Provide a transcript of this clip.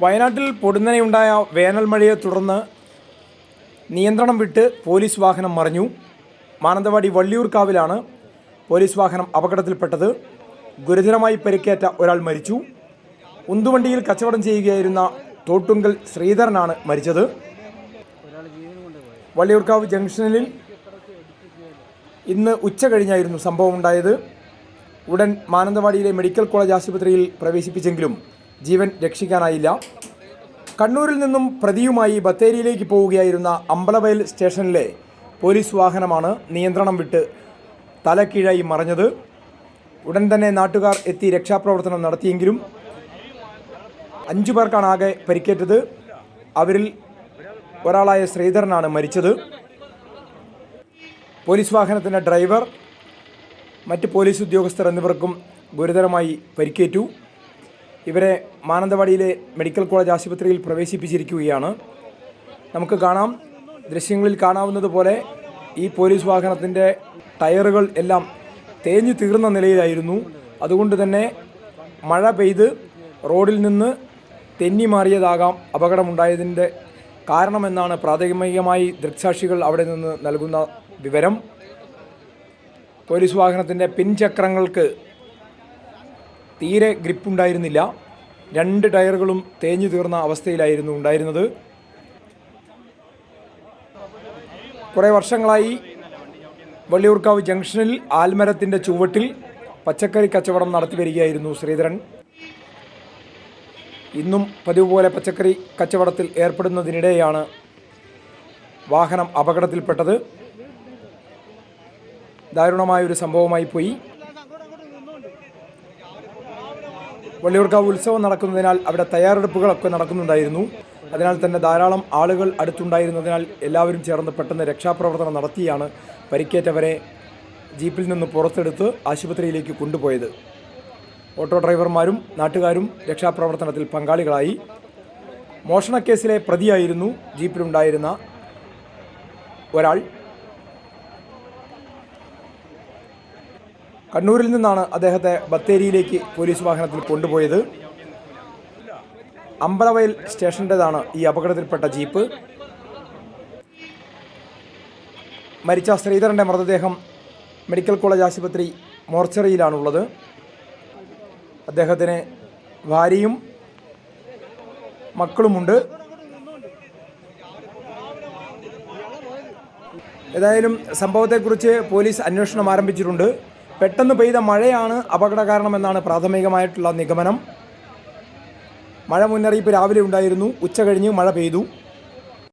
വയനാട്ടിൽ പൊടുന്നനെയുണ്ടായ വേനൽ മഴയെ തുടർന്ന് നിയന്ത്രണം വിട്ട് പോലീസ് വാഹനം മറിഞ്ഞു. മാനന്തവാടി വള്ളിയൂർക്കാവിലാണ് പോലീസ് വാഹനം അപകടത്തിൽപ്പെട്ടത്. ഗുരുതരമായി പരിക്കേറ്റ ഒരാൾ മരിച്ചു. ഉന്തുവണ്ടിയിൽ കച്ചവടം ചെയ്യുകയായിരുന്ന തോട്ടുങ്കൽ ശ്രീധരനാണ് മരിച്ചത്. വള്ളിയൂർക്കാവ് ജംഗ്ഷനിൽ ഇന്ന് ഉച്ച കഴിഞ്ഞായിരുന്നു സംഭവം ഉണ്ടായത് ഉടൻ മാനന്തവാടിയിലെ മെഡിക്കൽ കോളേജ് ആശുപത്രിയിൽ പ്രവേശിപ്പിച്ചെങ്കിലും ജീവൻ രക്ഷിക്കാനായില്ല. കണ്ണൂരിൽ നിന്നും പ്രതിയുമായി ബത്തേരിയിലേക്ക് പോവുകയായിരുന്ന അമ്പലവയൽ സ്റ്റേഷനിലെ പോലീസ് വാഹനമാണ് നിയന്ത്രണം വിട്ട് തലക്കീഴായി മറഞ്ഞത്. ഉടൻ തന്നെ നാട്ടുകാർ എത്തി രക്ഷാപ്രവർത്തനം നടത്തിയെങ്കിലും അഞ്ചു പേർക്കാണ് ആകെ പരിക്കേറ്റത്. അവരിൽ ഒരാളായ ശ്രീധരനാണ് മരിച്ചത്. പോലീസ് വാഹനത്തിന്റെ ഡ്രൈവർ മറ്റ് പോലീസ് ഉദ്യോഗസ്ഥർ എന്നിവർക്കും ഗുരുതരമായി പരിക്കേറ്റു. ഇവരെ മാനന്തവാടിയിലെ മെഡിക്കൽ കോളേജ് ആശുപത്രിയിൽ പ്രവേശിപ്പിച്ചിരിക്കുകയാണ്. നമുക്ക് കാണാം. ദൃശ്യങ്ങളിൽ കാണാവുന്നതുപോലെ ഈ പോലീസ് വാഹനത്തിന്റെ ടയറുകൾ എല്ലാം തേഞ്ഞു തീർന്ന നിലയിലായിരുന്നു. അതുകൊണ്ട് തന്നെ മഴ പെയ്ത് റോഡിൽ നിന്ന് തെന്നി മാറിയതാകാം അപകടമുണ്ടായതിന്റെ കാരണമെന്നാണ് പ്രാഥമികമായി ദൃക്സാക്ഷികൾ അവിടെ നിന്ന് നൽകുന്ന വിവരം. പോലീസ് വാഹനത്തിന്റെ പിൻചക്രങ്ങൾക്ക് തീരെ ഗ്രിപ്പുണ്ടായിരുന്നില്ല. രണ്ട് ടയറുകളും തേഞ്ഞു തീർന്ന അവസ്ഥയിലായിരുന്നു ഉണ്ടായിരുന്നത്. കുറേ വർഷങ്ങളായി വള്ളിയൂർക്കാവ് ജംഗ്ഷനിൽ ആൽമരത്തിന്റെ ചുവട്ടിൽ പച്ചക്കറി കച്ചവടം നടത്തി വരികയായിരുന്നു ശ്രീധരൻ. ഇന്നും പതിവ് പോലെ പച്ചക്കറി കച്ചവടത്തിൽ ഏർപ്പെടുന്നതിനിടെയാണ് വാഹനം അപകടത്തിൽപ്പെട്ടത്. ദാരുണമായൊരു സംഭവമായി പോയി. വള്ളിയൂർക്കാവ് ഉത്സവം നടക്കുന്നതിനാൽ അവിടെ തയ്യാറെടുപ്പുകളൊക്കെ നടക്കുന്നുണ്ടായിരുന്നു. അതിനാൽ തന്നെ ധാരാളം ആളുകൾ അടുത്തുണ്ടായിരുന്നതിനാൽ എല്ലാവരും ചേർന്ന് പെട്ടെന്ന് രക്ഷാപ്രവർത്തനം നടത്തിയാണ് പരിക്കേറ്റവരെ ജീപ്പിൽ നിന്ന് പുറത്തെടുത്ത് ആശുപത്രിയിലേക്ക് കൊണ്ടുപോയത്. ഓട്ടോ ഡ്രൈവർമാരും നാട്ടുകാരും രക്ഷാപ്രവർത്തനത്തിൽ പങ്കാളികളായി. മോഷണക്കേസിലെ പ്രതിയായിരുന്നു ജീപ്പിലുണ്ടായിരുന്ന ഒരാൾ. കണ്ണൂരിൽ നിന്നാണ് അദ്ദേഹത്തെ ബത്തേരിയിലേക്ക് പോലീസ് വാഹനത്തിൽ കൊണ്ടുപോയത്. അമ്പലവയൽ സ്റ്റേഷന്റേതാണ് ഈ അപകടത്തിൽപ്പെട്ട ജീപ്പ്. മരിച്ച ശ്രീധരന്റെ മൃതദേഹം മെഡിക്കൽ കോളേജ് ആശുപത്രി മോർച്ചറിയിലാണുള്ളത്. അദ്ദേഹത്തിന് ഭാര്യയും മക്കളുമുണ്ട്. ഏതായാലും സംഭവത്തെക്കുറിച്ച് പോലീസ് അന്വേഷണം ആരംഭിച്ചിട്ടുണ്ട്. പെട്ടെന്ന് പെയ്ത മഴയാണ് അപകട കാരണമെന്നാണ് പ്രാഥമികമായിട്ടുള്ള നിഗമനം. മഴ മുന്നറിയിപ്പ് രാവിലെ ഉണ്ടായിരുന്നു. ഉച്ച കഴിഞ്ഞ് മഴ പെയ്തു.